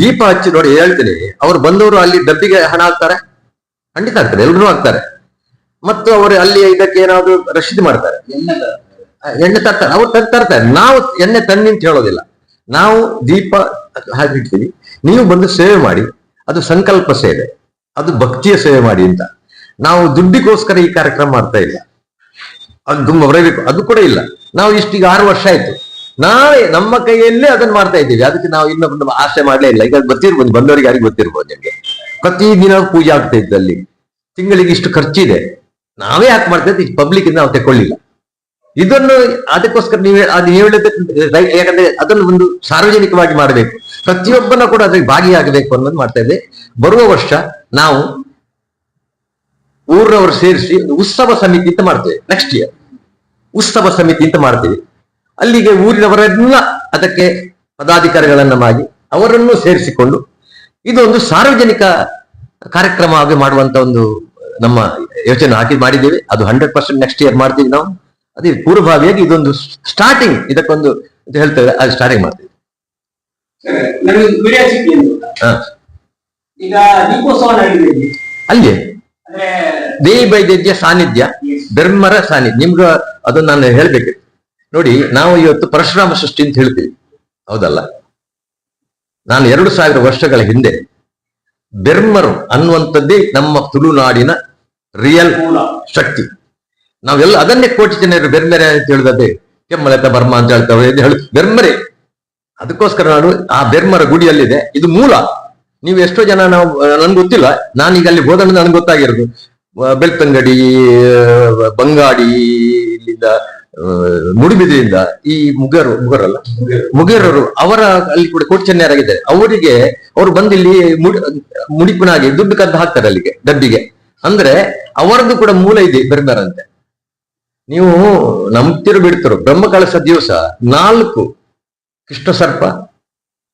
ದೀಪ ಹಚ್ಚಿ ನೋಡಿ ಹೇಳ್ತೀನಿ. ಅವ್ರು ಬಂದವರು ಅಲ್ಲಿ ಡಬ್ಬಿಗೆ ಹಣ ಹಾಕ್ತಾರೆ? ಖಂಡಿತ ಆಗ್ತಾರೆ ಎಲ್ರು ಹಾಕ್ತಾರೆ. ಮತ್ತು ಅವರು ಅಲ್ಲಿ ಇದಕ್ಕೆ ಏನಾದ್ರು ರಶೀದಿ ಮಾಡ್ತಾರೆ. ಎಣ್ಣೆ ತರ್ತಾರೆ. ಅವ್ರು ತರ್ತಾರೆ. ನಾವು ಎಣ್ಣೆ ತನ್ನಿ ಅಂತ ಹೇಳೋದಿಲ್ಲ. ನಾವು ದೀಪ ಹಾಕಿಡ್ತೀವಿ ನೀವು ಬಂದು ಸೇವೆ ಮಾಡಿ, ಅದು ಸಂಕಲ್ಪ ಸೇವೆ. ಅದು ಭಕ್ತಿಯ ಸೇವೆ ಮಾಡಿ ಅಂತ. ನಾವು ದುಡ್ಡಿಗೋಸ್ಕರ ಈ ಕಾರ್ಯಕ್ರಮ ಮಾಡ್ತಾ ಇಲ್ಲ. ಅದು ತುಂಬ ಬರಬೇಕು ಅದು ಕೂಡ ಇಲ್ಲ. ನಾವು ಇಷ್ಟೀಗ ಆರು ವರ್ಷ ಆಯ್ತು. ನಾವೇ ನಮ್ಮ ಕೈಯಲ್ಲೇ ಅದನ್ನ ಮಾಡ್ತಾ ಇದ್ದೀವಿ. ಅದಕ್ಕೆ ನಾವು ಇನ್ನೊಬ್ಬ ಆಸೆ ಮಾಡಲೇ ಇಲ್ಲ. ಈಗ ಗೊತ್ತಿರ್ಬೋದು, ಬಂದವರಿಗೆ ಯಾರಿಗೆ ಗೊತ್ತಿರ್ಬೋದು ನಿಮಗೆ ಪ್ರತಿದಿನ ಪೂಜೆ ಆಗ್ತಾ ಇದ್ದಲ್ಲಿ. ತಿಂಗಳಿಗೆ ಇಷ್ಟು ಖರ್ಚಿದೆ. ನಾವೇ ಯಾಕೆ ಮಾಡ್ತಾ ಇದ್ದೀವಿ? ಪಬ್ಲಿಕ್ ಇಂದ ನಾವು ತಕೊಳ್ಳಿಲ್ಲ ಇದನ್ನು ಅದಕ್ಕೋಸ್ಕರ ನೀವು ಅದು ಹೇಳಿದ ಯಾಕಂದ್ರೆ ಅದನ್ನು ಒಂದು ಸಾರ್ವಜನಿಕವಾಗಿ ಮಾಡಬೇಕು. ಪ್ರತಿಯೊಬ್ಬನ ಕೂಡ ಅದಕ್ಕೆ ಭಾಗಿಯಾಗಬೇಕು ಅನ್ನೋದು ಮಾಡ್ತಾ ಇದೆ ಬರುವ ವರ್ಷ ನಾವು ಊರವರು ಸೇರಿಸಿ ಉತ್ಸವ ಸಮಿತಿ ಅಂತ ಮಾಡ್ತೇವೆ ನೆಕ್ಸ್ಟ್ ಇಯರ್ ಉತ್ಸವ ಸಮಿತಿ ಅಂತ ಮಾಡ್ತೇವೆ. ಅಲ್ಲಿಗೆ ಊರಿನವರೆಲ್ಲ ಅದಕ್ಕೆ ಪದಾಧಿಕಾರಿಗಳನ್ನ ಮಾಡಿ ಅವರನ್ನು ಸೇರಿಸಿಕೊಂಡು ಇದೊಂದು ಸಾರ್ವಜನಿಕ ಕಾರ್ಯಕ್ರಮವಾಗಿ ಮಾಡುವಂತ ಒಂದು ನಮ್ಮ ಯೋಚನೆ ಹಾಕಿ ಮಾಡಿದ್ದೇವೆ. ಅದು ಹಂಡ್ರೆಡ್ ಪರ್ಸೆಂಟ್ ನೆಕ್ಸ್ಟ್ ಇಯರ್ ಮಾಡ್ತೀವಿ ನಾವು. ಅದೇ ಪೂರ್ವಭಾವಿಯಾಗಿ ಇದೊಂದು ಸ್ಟಾರ್ಟಿಂಗ್ ಇದಕ್ಕೊಂದು ಅಂತ ಹೇಳ್ತೇವೆ ಅದು ಸ್ಟಾರ್ಟಿಂಗ್ ಮಾಡ್ತೀವಿ. ಅಲ್ಲಿ ದೇವಿ ಬೈದ್ಯ ಸಾನ್ನಿಧ್ಯ ಧರ್ಮರ ಸಾನ್ನಿಧ್ಯ. ನಿಮ್ಗೆ ಅದನ್ನ ನಾನು ಹೇಳ್ಬೇಕು. ನೋಡಿ ನಾವು ಇವತ್ತು ಪರಶುರಾಮ ಸೃಷ್ಟಿ ಅಂತ ಹೇಳ್ತೀವಿ. ಹೌದಲ್ಲ? ನಾನು ಎರಡು ಸಾವಿರ ವರ್ಷಗಳ ಹಿಂದೆ ಬೆರ್ಮರು ಅನ್ನುವಂಥದ್ದೇ ನಮ್ಮ ತುಳುನಾಡಿನ ರಿಯಲ್ ಶಕ್ತಿ. ನಾವೆಲ್ಲ ಅದನ್ನೇ ಕೋಟಿ ಜನರು ಬೆರ್ಮೆರೆ ಅಂತ ಹೇಳುದದೇ ಕೆಮ್ಮಲತ ಬರ್ಮ ಅಂತ ಹೇಳ್ತಾವೆ ಹೇಳಿ ಬೆರ್ಮರೆ. ಅದಕ್ಕೋಸ್ಕರ ನಾನು ಆ ಬೆರ್ಮರ ಗುಡಿಯಲ್ಲಿದೆ. ಇದು ಮೂಲ. ನೀವು ಎಷ್ಟೋ ಜನ ನಾವು, ನನ್ಗೆ ಗೊತ್ತಿಲ್ಲ. ನಾನೀಗ ಅಲ್ಲಿ ಹೋದನ್ನು ನನ್ಗೆ ಗೊತ್ತಾಗಿರೋದು. ಬೆಳ್ತಂಗಡಿ ಬಂಗಾಡಿ, ಇಲ್ಲಿಂದ ಮುಡಿಬಿದ್ರಿಂದ ಈ ಮುಗರು ಮುಗರಲ್ಲ? ಮುಗೇರರು ಅವರ ಅಲ್ಲಿ ಕೂಡ ಕೋಟಿ ಚೆನ್ನೈರಾಗಿದ್ದಾರೆ ಅವರಿಗೆ ಅವರು ಬಂದು ಇಲ್ಲಿ ಮುಡಿ, ಮುಡಿಪುನಾಗಿ ದುಡ್ಡು ಕದ್ದು ಹಾಕ್ತಾರೆ ಅಲ್ಲಿಗೆ ಡಬ್ಬಿಗೆ ಅಂದ್ರೆ ಅವರದ್ದು ಕೂಡ ಮೂಲ ಇದೆ ಬೆರ್ಮರಂತೆ. ನೀವು ನಂಬ್ತಿರು ಬಿಡ್ತಿರು. ಬ್ರಹ್ಮ ಕಳಸ ದಿವಸ ನಾಲ್ಕು ಕೃಷ್ಣ ಸರ್ಪ,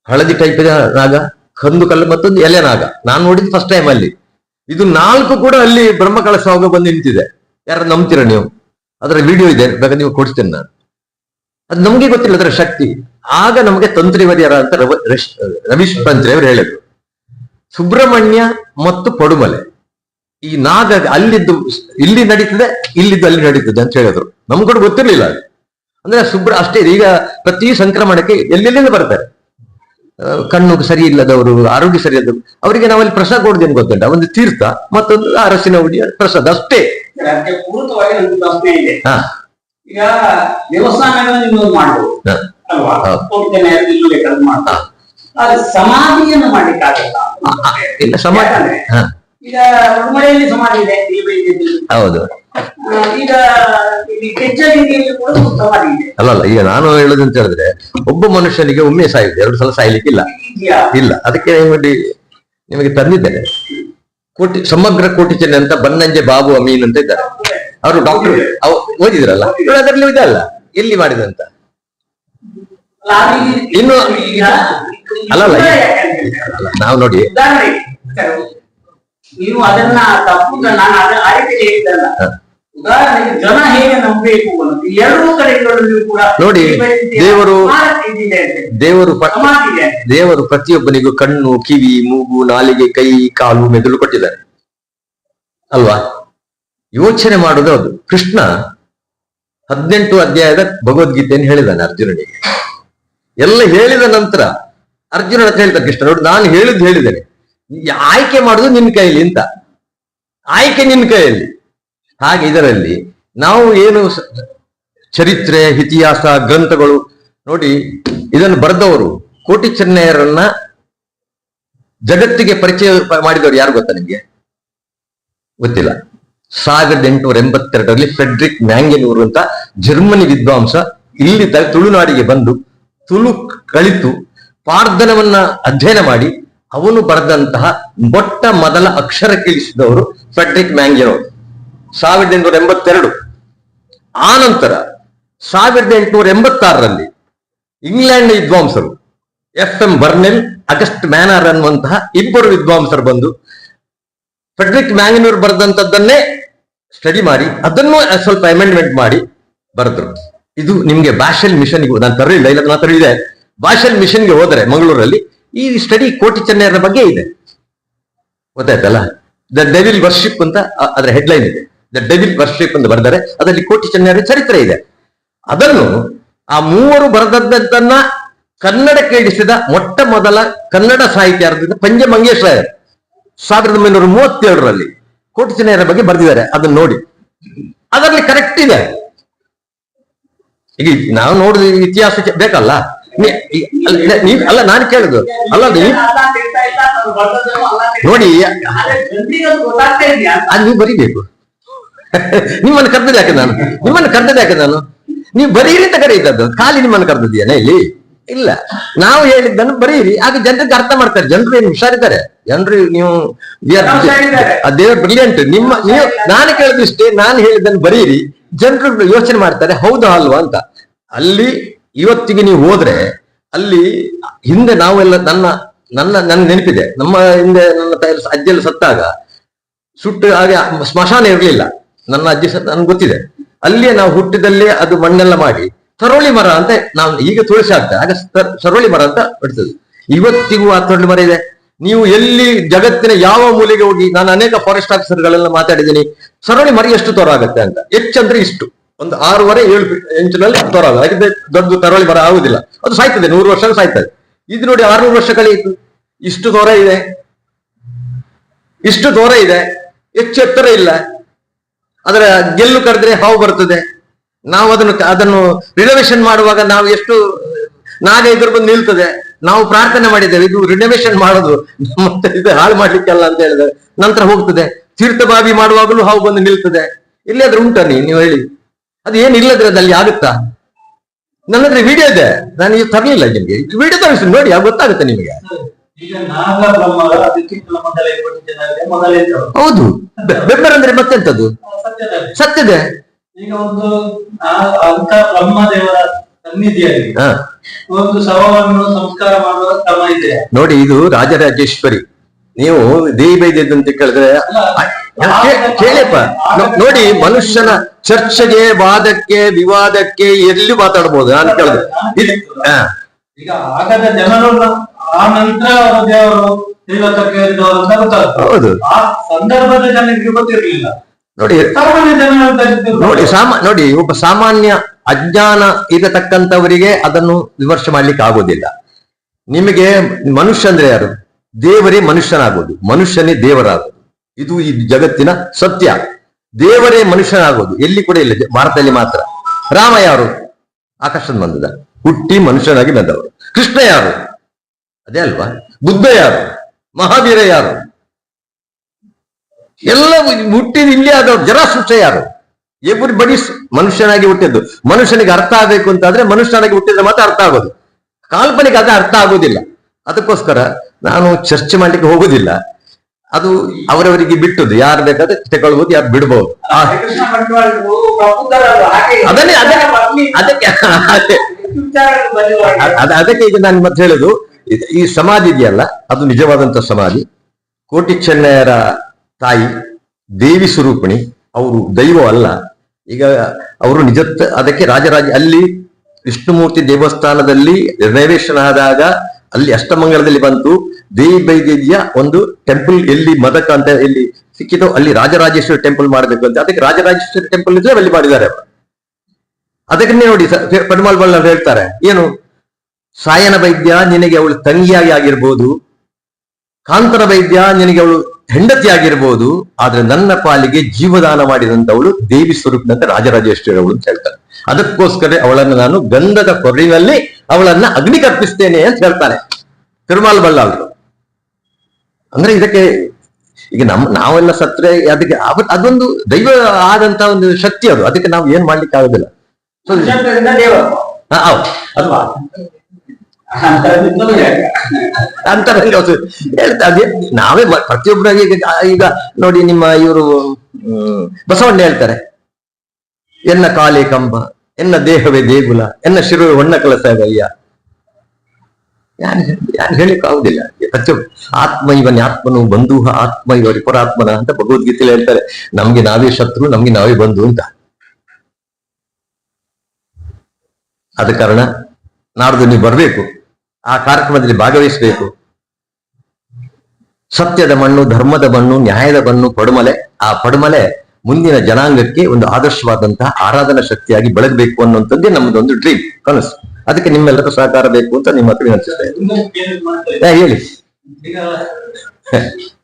ಹಳದಿ ಟೈಪ್ ನಾಗ, ಕಂದು ಕಲ್ಲು ಮತ್ತೊಂದು ಎಲೆ ನಾಗ. ನಾನು ನೋಡಿದ್ದು ಫಸ್ಟ್ ಟೈಮ್ ಅಲ್ಲಿ. ಇದು ನಾಲ್ಕು ಕೂಡ ಅಲ್ಲಿ ಬ್ರಹ್ಮ ಕಳಸ ಹೋಗ ಬಂದು ನಿಂತಿದೆ. ಯಾರು ನಂಬ್ತೀರ ನೀವು? ಅದರ ವಿಡಿಯೋ ಇದೆ. ಬೇಗ ನೀವು ಕೊಡ್ತೀನಿ ನಾನು. ಅದು ನಮ್ಗೆ ಗೊತ್ತಿಲ್ಲ, ಅದರ ಶಕ್ತಿ. ಆಗ ನಮಗೆ ತಂತ್ರಿವರ್ಯರ ಅಂತ ರವೀಶ್ ತಂತ್ರಿ ಅವರು ಹೇಳಿದ್ರು. ಸುಬ್ರಹ್ಮಣ್ಯ ಮತ್ತು ಪಡುಮಲೆ. ಈ ನಾಗ ಅಲ್ಲಿದ್ದು ಇಲ್ಲಿ ನಡೀತದೆ ಇಲ್ಲಿದ್ದು ಅಲ್ಲಿ ನಡೀತದೆ ಅಂತ ಹೇಳಿದ್ರು. ನಮ್ಗೆ ಕೂಡ ಗೊತ್ತಿರ್ಲಿಲ್ಲ ಅದು. ಅಂದ್ರೆ ಸುಬ್ರ ಅಷ್ಟೇ ಇದೆ. ಈಗ ಪ್ರತಿ ಸಂಕ್ರಮಣಕ್ಕೆ ಎಲ್ಲೆಲ್ಲಿಂದ ಬರ್ತಾರೆ? ಕಣ್ಣು ಸರಿ ಇಲ್ಲದವರು ಆರೋಗ್ಯ ಸರಿ ಇಲ್ಲದವರು ಅವರಿಗೆ ನಾವಲ್ಲಿ ಪ್ರಸಾದ ಕೊಡೋದೇನು ಗೊತ್ತುಂಟ? ಒಂದು ತೀರ್ಥ ಮತ್ತೊಂದು ಅರಸಿನ ಉಡಿ ಪ್ರಸಾದ ಅಷ್ಟೇ. ಈಗ ದೇವಸ್ಥಾನಗಳನ್ನ. ಅಲ್ವಾ? ಇಲ್ಲಿ ಬೇಕಾದ್ರೆ ಈಗ ಸಮಾಧಿ ಇದೆ. ಹೌದು. ಆ, ಈಗ ಇಲ್ಲಿ ಕೆಚ್ಚಗಿರಿಯಲ್ಲಿ ಕೂಡ ಒಂದು ಸಮಾಧಿ ಇದೆ. ಅಲ್ಲ ಅಲ್ಲ ಈಗ ನಾನು ಹೇಳುದು ಅಂತ ಹೇಳಿದ್ರೆ ಒಬ್ಬ ಮನುಷ್ಯನಿಗೆ ಒಮ್ಮೆ ಸಾಯುದು ಎರಡು ಸಲ ಸಾಯ್ಲಿಕ್ಕಿಲ್ಲ ಇಲ್ಲ. ಇಲ್ಲ. ಅದಕ್ಕೆ ನಿಮಗೆ ನಿಮಗೆ ತಂದಿದ್ದೇನೆ. ಕೋಟಿ ಸಮಗ್ರ ಕೋಟಿ ಚೆನ್ನ ಅಂತ ಬನ್ನಂಜೆ ಬಾಬು ಅಮೀನ್ ಅಂತ ಇದ್ದಾರೆ. ಅವರು ಡಾಕ್ಟರ್ ಓದಿದ್ರಲ್ಲ? ಇವ್ರು ಅದರಲ್ಲಿ ಇದೆ ಅಲ್ಲ. ಎಲ್ಲಿ ಮಾಡಿದಂತ ಅಲ್ಲ, ಅದು ಈ- ಇನ್ನು- ಈಗ ಅಲ್ಲ, ಅಲ್ಲ, ನಾವು ನೋಡಿ. ಉದಾಹರಣೆ ನೀವು ಅದನ್ನ ತಪ್ಪು ನಾನು ಅದ ಆ ರೀತಿ ಉದಾಹರಣೆಗೆ ಜನ ಹೇಗೆ ನಂಬಬೇಕು ಎರಡೂ ಕಡೆಗಳಲ್ಲಿಯೂ ಕೂಡ ನೋಡಿ, ದೇವರು- ದೇವರು ಅಂತೆ. ದೇವರು ಪ್ರತಿಯೊಬ್ಬನಿಗೂ ಕಣ್ಣು ಕಿವಿ ಮೂಗು ನಾಲಿಗೆ ಕೈ ಕಾಲು ಮೆದುಳು ಕೊಟ್ಟಿದ್ದಾರೆ. ಅಲ್ವಾ? ಯೋಚನೆ ಮಾಡೋದು ಅದು. ಕೃಷ್ಣ ಹದಿನೆಂಟು ಅಧ್ಯಾಯದ ಭಗವದ್ಗೀತೆಯನ್ನು ಹೇಳಿದ್ದಾನೆ ಅರ್ಜುನನಿಗೆ. ಎಲ್ಲ ಹೇಳಿದ ನಂತರ ಅರ್ಜುನ ಹೇಳ್ತಾನೆ ಕೃಷ್ಣ ನೋಡಿ ನಾನು ಹೇಳಿದ್ದು ಹೇಳಿದ್ದೇನೆ. ಆಯ್ಕೆ ಮಾಡುದು ನಿನ್ನ ಕೈಯಲ್ಲಿ ಅಂತ. ಆಯ್ಕೆ ನಿನ್ನ ಕೈಯಲ್ಲಿ. ಹಾಗೆ ಇದರಲ್ಲಿ ನಾವು ಏನು ಚರಿತ್ರೆ, ಇತಿಹಾಸ, ಗ್ರಂಥಗಳು, ನೋಡಿ ಇದನ್ನು ಬರೆದವರು ಕೋಟಿ ಚೆನ್ನಯ್ಯರನ್ನ ಜಗತ್ತಿಗೆ ಪರಿಚಯ ಮಾಡಿದವರು ಯಾರು ಗೊತ್ತಾ ನಿಮ್ಗೆ? ಗೊತ್ತಿಲ್ಲ. ಸಾವಿರದ ಎಂಟುನೂರ ಎಂಬತ್ತೆರಡರಲ್ಲಿ ಫ್ರೆಡ್ರಿಕ್ ಮ್ಯಾಂಗೆನೂರು ಅಂತ ಜರ್ಮನಿ ವಿದ್ವಾಂಸ ಇಲ್ಲಿ ತುಳುನಾಡಿಗೆ ಬಂದು ತುಳು ಕಳಿತು ಪಾರ್ಧನವನ್ನ ಅಧ್ಯಯನ ಮಾಡಿ ಅವನು ಬರೆದಂತಹ ಮೊಟ್ಟ ಮೊದಲ ಅಕ್ಷರ ಕೀಳಿಸಿದವರು ಫ್ರೆಡ್ರಿಕ್ ಮ್ಯಾಂಗಿರೋ ಸಾವಿರದ ಎಂಟುನೂರ ಎಂಬತ್ತೆರಡು. ಆ ನಂತರ ಸಾವಿರದ ಎಂಟುನೂರ ಎಂಬತ್ತಾರರಲ್ಲಿ ಇಂಗ್ಲೆಂಡ್ ವಿದ್ವಾಂಸರು F M Burnell August Manner ಅನ್ನುವಂತಹ ಇಬ್ಬರು ವಿದ್ವಾಂಸರು ಬಂದು ಫೆಡ್ರಿಕ್ ಮ್ಯಾಂಗನೂರ್ ಬರೆದಂತದ್ದನ್ನೇ ಸ್ಟಡಿ ಮಾಡಿ, ಅದನ್ನು ಸ್ವಲ್ಪ ಅಮೆಂಡ್ಮೆಂಟ್ ಮಾಡಿ ಬರೆದ್ರು. ಇದು ನಿಮ್ಗೆ ಭಾಷೆಲ್ ಮಿಷನ್ಗೆ ನಾನು ತರಲಿಲ್ಲ ಇಲ್ಲ ನಾನು ತರಲಿದೆ. ಭಾಷೆಲ್ ಮಿಷನ್ಗೆ ಹೋದರೆ ಮಂಗಳೂರಲ್ಲಿ ಈ ಸ್ಟಡಿ ಕೋಟಿ ಚೆನ್ನೈರ ಬಗ್ಗೆ ಇದೆ. ಗೊತ್ತಾಯ್ತಲ್ಲ? ದ ಡೆವಿಲ್ ವರ್ಷಿಪ್ ಅಂತ ಅದರ ಹೆಡ್ಲೈನ್ ಇದೆ. ದ ಡೆವಿಲ್ ವರ್ಷಿಪ್ ಅಂತ ಬರೆದರೆ. ಅದರಲ್ಲಿ ಕೋಟಿ ಚೆನ್ನೈರ ಚರಿತ್ರೆ ಇದೆ. ಅದನ್ನು ಆ ಮೂವರು ಬರೆದದ್ದನ್ನ ಕನ್ನಡಕ್ಕೆ ಕೇಳಿಸಿದ ಮೊಟ್ಟ ಮೊದಲ ಕನ್ನಡ ಸಾಹಿತ್ಯ ಪಂಜೆ ಮಂಗೇಶ್ ರಾಯರ್ ಸಾವಿರದ ಒಂಬೈನೂರ ಮೂವತ್ತೇಳರಲ್ಲಿ ಕೋಟಿ ಚೆನ್ನೈರ ಬಗ್ಗೆ ಬರೆದಿದ್ದಾರೆ. ಅದನ್ನ ನೋಡಿ. ಅದರಲ್ಲಿ ಕರೆಕ್ಟ್ ಇದೆ. ಈಗ ನಾವು ನೋಡಿದ ಇತಿಹಾಸಕ್ಕೆ ಬೇಕಲ್ಲ? ನೀವ್ ಅಲ್ಲ ನಾನು ಕೇಳುದು. ಅಲ್ಲ ನೋಡಿ ಅದು ನೀವು ಬರಿಬೇಕು. ನಿಮ್ಮನ್ನು ಕರೆದದ್ದು ಯಾಕೆ ನಾನು? ನಿಮ್ಮನ್ನು ಕರೆದದ್ದು ಯಾಕೆ ನಾನು? ನೀವು ಬರೀರಿ ಅಂತ ಕರೀತದ್ದು ಖಾಲಿ ನಿಮ್ಮನ್ನು ಕರೆದಿದ್ದೀಯನ ಇಲ್ಲಿ? ಇಲ್ಲ. ನಾವು ಹೇಳಿದ್ದನ್ನು ಬರೀರಿ. ಆಗ ಜನರಿಗೆ ಅರ್ಥ ಮಾಡ್ತಾರೆ. ಜನರು ಏನು ಹುಷಾರಿದ್ದಾರೆ? ಜನರು ನೀವು. ದೇವರ್ ಬ್ರಿಲಿಯಂಟ್ ನಿಮ್ಮ ನೀವು ನಾನು ಕೇಳಿದ್ದು ಇಷ್ಟೇ. ನಾನು ಹೇಳಿದ್ದನ್ನು ಬರೀರಿ. ಜನರು ಯೋಚನೆ ಮಾಡ್ತಾರೆ ಹೌದಾ ಅಲ್ವಾ ಅಂತ. ಅಲ್ಲಿ ಇವತ್ತಿಗೆ ನೀವು ಹೋದ್ರೆ ಅಲ್ಲಿ ಹಿಂದೆ ನಾವೆಲ್ಲ ನನ್ನ ನನ್ನ ನನ್ನ ನೆನಪಿದೆ. ನಮ್ಮ ಹಿಂದೆ ನನ್ನ ತಾಯಿ ಅಜ್ಜಿಯಲ್ಲಿ ಸತ್ತಾಗ ಸುಟ್ಟು ಹಾಗೆ ಸ್ಮಶಾನ ಇರಲಿಲ್ಲ. ನನ್ನ ಅಜ್ಜಿ ಸತ್ ನನ್ಗೆ ಗೊತ್ತಿದೆ. ಅಲ್ಲಿಯೇ ನಾವು ಹುಟ್ಟಿದಲ್ಲೇ ಅದು ಮಣ್ಣೆಲ್ಲ ಮಾಡಿ ಸರೋಳಿ ಮರ ಅಂತ ನಾವು ಈಗ ತುಳಸಿ ಆಗ್ತದೆ ಹಾಗೆ ಸರೋಳಿ ಮರ ಅಂತ ಬಿಡ್ತದೆ ಇವತ್ತಿಗೂ ಆ ಸರೋಳಿ ಮರ ಇದೆ. ನೀವು ಎಲ್ಲಿ ಜಗತ್ತಿನ ಯಾವ ಮೂಲೆಗೆ ಹೋಗಿ, ನಾನು ಅನೇಕ ಫಾರೆಸ್ಟ್ ಆಫೀಸರ್ಗಳೆಲ್ಲ ಮಾತಾಡಿದ್ದೀನಿ. ಸರೋಳಿ ಮರ ಎಷ್ಟು ತೋರ ಆಗುತ್ತೆ ಅಂತ? ಹೆಚ್ಚಂದ್ರೆ ಇಷ್ಟು. ಒಂದು ಆರೂವರೆ, ಏಳು ಇಂಚಿನಲ್ಲಿ ತೋರ ಆಗುತ್ತೆ ಯಾಕಂದ್ರೆ ದೊಡ್ಡ ತರಳಿ ಬರ ಆಗುದಿಲ್ಲ. ಅದು ಸಾಯ್ತದೆ, ನೂರು ವರ್ಷ ಸಾಯ್ತದೆ. ಇದು ನೋಡಿ ಆರ್ನೂರು ವರ್ಷ ಕಳೆಯಿತು. ಇಷ್ಟು ದೂರ ಇದೆ. ಇಷ್ಟು ದೂರ ಇದೆ. ಹೆಚ್ಚು ಎತ್ತರ ಇಲ್ಲ. ಅದರ ಗೆಲ್ಲು ಕರೆದ್ರೆ ಹಾವು ಬರ್ತದೆ. ನಾವು ಅದನ್ನು ಅದನ್ನು ರಿನೋವೇಷನ್ ಮಾಡುವಾಗ ನಾವು ಎಷ್ಟು ನಾಗ ಇದ್ರ ಬಂದು ನಿಲ್ತದೆ. ನಾವು ಪ್ರಾರ್ಥನೆ ಮಾಡಿದ್ದೇವೆ, ಇದು ರಿನೋವೇಷನ್ ಮಾಡೋದು. ಮತ್ತೆ ಇದು ಹಾಳು ಮಾಡ್ಲಿಕ್ಕೆಲ್ಲ ಅಂತ ಹೇಳಿದ್ರೆ ನಂತರ ಹೋಗ್ತದೆ. ತೀರ್ಥಬಾವಿ ಮಾಡುವಾಗಲೂ ಹಾವು ಬಂದು ನಿಲ್ತದೆ. ಎಲ್ಲಿಯಾದ್ರೂ ಉಂಟ ನೀ ನೀವು ಹೇಳಿ. ಅದು ಏನಿಲ್ಲದ್ರೆ ಅದಲ್ಲಿ ಆಗುತ್ತಾ? ನನ್ನ ಹತ್ರ ವಿಡಿಯೋ ಇದೆ. ನಾನು ಈಗ ತರಲಿಲ್ಲ ನಿಮ್ಗೆ. ವಿಡಿಯೋ ತರಿಸಿ ನೋಡಿ ಯಾವ ಗೊತ್ತಾಗುತ್ತೆ ನಿಮಗೆ. ಹೌದು. ಬೆಂಬರ ಅಂದ್ರೆ ಮತ್ತೆಂತದ್ದು. ಸತ್ಯದೆ. ಈಗ ಒಂದು ಅಂತ ಬ್ರಹ್ಮದೇವರ ಸನ್ನಿಧಿಯಲ್ಲಿ ಒಂದು ಶವವನ್ನು ಸಂಸ್ಕಾರ ಮಾಡುವ ಕ್ರಮ ಇದೆ. ನೋಡಿ ಇದು ರಾಜರಾಜೇಶ್ವರಿ. ನೀವು ದೇವಿ ಬೈದಿದ್ದು ಅಂತ ಕೇಳಿದ್ರೆ ಕೇಳಪ್ಪ ನೋಡಿ ಮನುಷ್ಯನ ಚರ್ಚೆಗೆ ವಾದಕ್ಕೆ ವಿವಾದಕ್ಕೆ ಎಲ್ಲಿ ಮಾತಾಡ್ಬೋದು ನಾನು ಕೇಳಿದ್ರೆ. ಇದು ಈಗ ಆಗದ ಜನರು ಆ ನಂತರ ದೇವರು ಅಂತ ಹೌದು. ಆ ಸಂದರ್ಭದ ಜನರಿಗೆ ಗೊತ್ತಿರಲಿಲ್ಲ. ನೋಡಿ ನೋಡಿ ಸಾಮಾ ನೋಡಿ ಒಬ್ಬ ಸಾಮಾನ್ಯ ಅಜ್ಞಾನ ಇರತಕ್ಕಂಥವರಿಗೆ ಅದನ್ನು ವಿಮರ್ಶೆ ಮಾಡ್ಲಿಕ್ಕೆ ಆಗೋದಿಲ್ಲ ನಿಮಗೆ ಮನುಷ್ಯ ಅಂದ್ರೆ ಯಾರು? ದೇವರೇ ಮನುಷ್ಯನಾಗೋದು, ಮನುಷ್ಯನೇ ದೇವರಾಗೋದು. ಇದು ಈ ಜಗತ್ತಿನ ಸತ್ಯ. ದೇವರೇ ಮನುಷ್ಯನಾಗೋದು. ಎಲ್ಲಿ ಕೂಡ ಇಲ್ಲ, ಭಾರತದಲ್ಲಿ ಮಾತ್ರ. ರಾಮ ಯಾರು? ಆಕರ್ಷಣ ಬಂದದ. ಹುಟ್ಟಿ ಮನುಷ್ಯನಾಗಿ ಬಂದವರು. ಕೃಷ್ಣ ಯಾರು? ಅದೇ ಅಲ್ವಾ? ಬುದ್ಧ ಯಾರು? ಮಹಾವೀರ ಯಾರು? ಎಲ್ಲ ಹುಟ್ಟಿದ ಇಲ್ಲಿ ಆದವ್ರು ಜರಾಸೃಷ್ಟ ಯಾರು? ಎವ್ರಿ ಬಡಿ ಮನುಷ್ಯನಾಗಿ ಹುಟ್ಟಿದ್ದು. ಮನುಷ್ಯನಿಗೆ ಅರ್ಥ ಆಗ್ಬೇಕು ಅಂತಾದ್ರೆ ಮನುಷ್ಯನಾಗಿ ಹುಟ್ಟಿದ್ರೆ ಮಾತ್ರ ಅರ್ಥ ಆಗೋದು. ಕಾಲ್ಪನಿಕ ಅದ ಅರ್ಥ ಆಗೋದಿಲ್ಲ. ಅದಕ್ಕೋಸ್ಕರ ನಾನು ಚರ್ಚೆ ಮಾಡ್ಲಿಕ್ಕೆ ಹೋಗುದಿಲ್ಲ. ಅದು ಅವರವರಿಗೆ ಬಿಟ್ಟದ್ದು. ಯಾರು ಬೇಕಾದ್ರೆ ತಗೊಳ್ಬಹುದು ಯಾರು ಬಿಡಬಹುದು. ಅದನ್ನೇ ಅದಕ್ಕೆ ಅದಕ್ಕೆ ಈಗ ನಾನು ಮತ್ತೆ ಹೇಳುದು ಈ ಸಮಾಧಿ ಇದೆಯಲ್ಲ ಅದು ನಿಜವಾದಂತ ಸಮಾಧಿ. ಕೋಟಿ ಚೆನ್ನಯ್ಯರ ತಾಯಿ ದೇವಿ ಸ್ವರೂಪಿಣಿ ಅವರು ದೈವ ಅಲ್ಲ. ಈಗ ಅವರು ನಿಜ ಅದಕ್ಕೆ ರಾಜರಾಜ ಅಲ್ಲಿ ವಿಷ್ಣುಮೂರ್ತಿ ದೇವಸ್ಥಾನದಲ್ಲಿ ರಿನೋವೇಷನ್ ಆದಾಗ ಅಲ್ಲಿ ಅಷ್ಟಮಂಗಲದಲ್ಲಿ ಬಂತು ದೇವಿ ಬೈದೇವಿಯ ಒಂದು ಟೆಂಪಲ್ ಎಲ್ಲಿ ಮದಕ ಅಂತ ಎಲ್ಲಿ ಸಿಕ್ಕಿತೋ ಅಲ್ಲಿ ರಾಜರಾಜೇಶ್ವರಿ ಟೆಂಪಲ್ ಮಾಡಬೇಕು ಅಂತ. ಅದಕ್ಕೆ ರಾಜರಾಜೇಶ್ವರಿ ಟೆಂಪಲ್ ಇದ್ರೆ ಅಲ್ಲಿ ಮಾಡಿದ್ದಾರೆ ಅದಕ್ಕನ್ನೇ ಅದಕ್ಕೆ ನೋಡಿ ಪೆರುಮಾಳ್ ಬಳ್ಳಾರ್ ಹೇಳ್ತಾರೆ, ಏನು, ಸಾಯನ ವೈದ್ಯ ನಿನಗೆ ಅವಳು ತಂಗಿಯಾಗಿ ಆಗಿರ್ಬೋದು, ಕಾಂತರ ವೈದ್ಯ ನಿನಗೆ ಅವಳು ಹೆಂಡತಿ ಆಗಿರ್ಬೋದು, ಆದ್ರೆ ನನ್ನ ಪಾಲಿಗೆ ಜೀವದಾನ ಮಾಡಿದಂತವಳು ದೇವಿ ಸ್ವರೂಪದಂತ ರಾಜರಾಜೇಶ್ವರಿ ಅವಳು ಅಂತ ಹೇಳ್ತಾರೆ. ಅದಕ್ಕೋಸ್ಕರ ಅವಳನ್ನು ನಾನು ಗಂಧದ ಕೊರಳಿನಲ್ಲಿ ಅವಳನ್ನ ಅಗ್ನಿ ಕರ್ಪಿಸ್ತೇನೆ ಅಂತ ಹೇಳ್ತಾನೆ. ತಿರುಮಾಲ್ ಬಳ್ಳಾಳರು ಅಂದ್ರೆ ಇದಕ್ಕೆ ಈಗ ನಮ್ ನಾವೆಲ್ಲ ಸತ್ರೆ ಅದಕ್ಕೆ ಅದೊಂದು ದೈವ ಆದಂತ ಒಂದು ಶಕ್ತಿ ಅದು. ಅದಕ್ಕೆ ನಾವು ಏನ್ ಮಾಡ್ಲಿಕ್ಕೆ ಆಗುದಿಲ್ಲ. ಅಲ್ವಾ? ಅಂತರಂಗ ಅದೇ ನಾವೇ ಪ್ರತಿಯೊಬ್ಬರಾಗಿ ಈಗ ಈಗ ನೋಡಿ ನಿಮ್ಮ ಇವರು ಬಸವಣ್ಣ ಹೇಳ್ತಾರೆ. ಎನ್ನ ಕಾಲೇ ಕಂಬ, ಎನ್ನ ದೇಹವೇ ದೇಗುಲ, ಎನ್ನ ಶಿರುವೆ ಹೊಣ್ಣ ಕಲಸವಯ್ಯ ಯಾರು ಯಾರು ಹೇಳಿಕ್ ಆಗುದಿಲ್ಲ. ಪ್ರತಿಯೊಬ್ಬ ಆತ್ಮ ಇವನೇ ಆತ್ಮನು, ಬಂಧು ಆತ್ಮ, ಇವರಿ ಪರಾತ್ಮನ ಅಂತ ಭಗವದ್ಗೀತೆಯಲ್ಲಿ ಹೇಳ್ತಾರೆ. ನಮ್ಗೆ ನಾವೇ ಶತ್ರು, ನಮ್ಗೆ ನಾವೇ ಬಂಧು ಅಂತ. ಆದ ಕಾರಣ ನಾಡ್ದು ನೀವು ಬರಬೇಕು, ಆ ಕಾರ್ಯಕ್ರಮದಲ್ಲಿ ಭಾಗವಹಿಸಬೇಕು. ಸತ್ಯದ ಮಣ್ಣು, ಧರ್ಮದ ಮಣ್ಣು, ನ್ಯಾಯದ ಮಣ್ಣು, ಪಡುಮಲೆ, ಆ ಪಡುಮಲೆ ಮುಂದಿನ ಜನಾಂಗಕ್ಕೆ ಒಂದು ಆದರ್ಶವಾದಂತಹ ಆರಾಧನಾ ಶಕ್ತಿಯಾಗಿ ಬೆಳಗಬೇಕು ಅನ್ನುವಂಥದ್ದೇ ನಮ್ಮದೊಂದು ಡ್ರೀಮ್ ಕನಸು. ಅದಕ್ಕೆ ನಿಮ್ಮೆಲ್ಲರೂ ಸಹಕಾರ ಬೇಕು ಅಂತ ನಿಮ್ಮ ಹತ್ರ ವಿನಂತಿಸ್ತಾ ಇದ್ದೀನಿ. ಹೇಳಿ.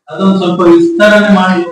ಅದೊಂದು ಸ್ವಲ್ಪ ವಿಸ್ತರಣೆ ಮಾಡಿ